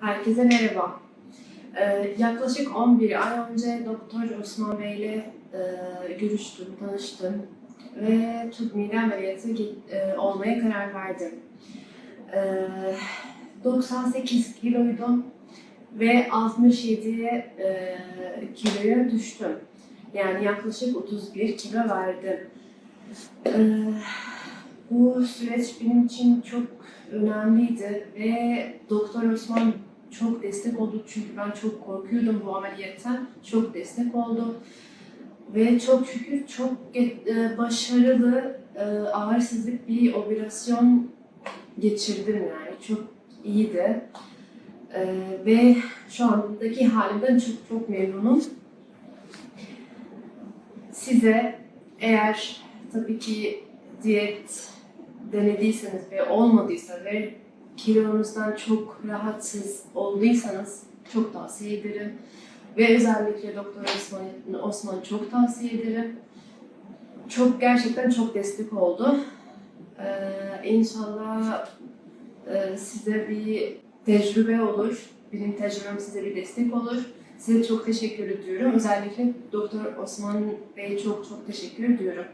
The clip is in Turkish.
Herkese merhaba. Ee, yaklaşık 11 ay önce Doktor Osman Bey ile e, görüştüm, tanıştım ve tüp mide ameliyatı e, olmaya karar verdim. Ee, 98 kiloydum ve 67 e, kiloya düştüm. Yani yaklaşık 31 kilo verdim. Ee, bu süreç benim için çok önemliydi ve Doktor Osman çok destek oldu çünkü ben çok korkuyordum bu ameliyattan. Çok destek oldu ve çok şükür çok e, başarılı e, ağırsızlık bir operasyon geçirdim yani çok iyiydi. E, ve şu andaki halimden çok çok memnunum. Size eğer tabii ki diyet denediyseniz ve olmadıysa ve kilonuzdan çok rahatsız olduysanız çok tavsiye ederim. Ve özellikle Doktor Osman, Osman çok tavsiye ederim. Çok gerçekten çok destek oldu. Ee, inşallah e, size bir tecrübe olur. Benim tecrübem size bir destek olur. Size çok teşekkür ediyorum. Özellikle Doktor Osman Bey'e çok çok teşekkür ediyorum.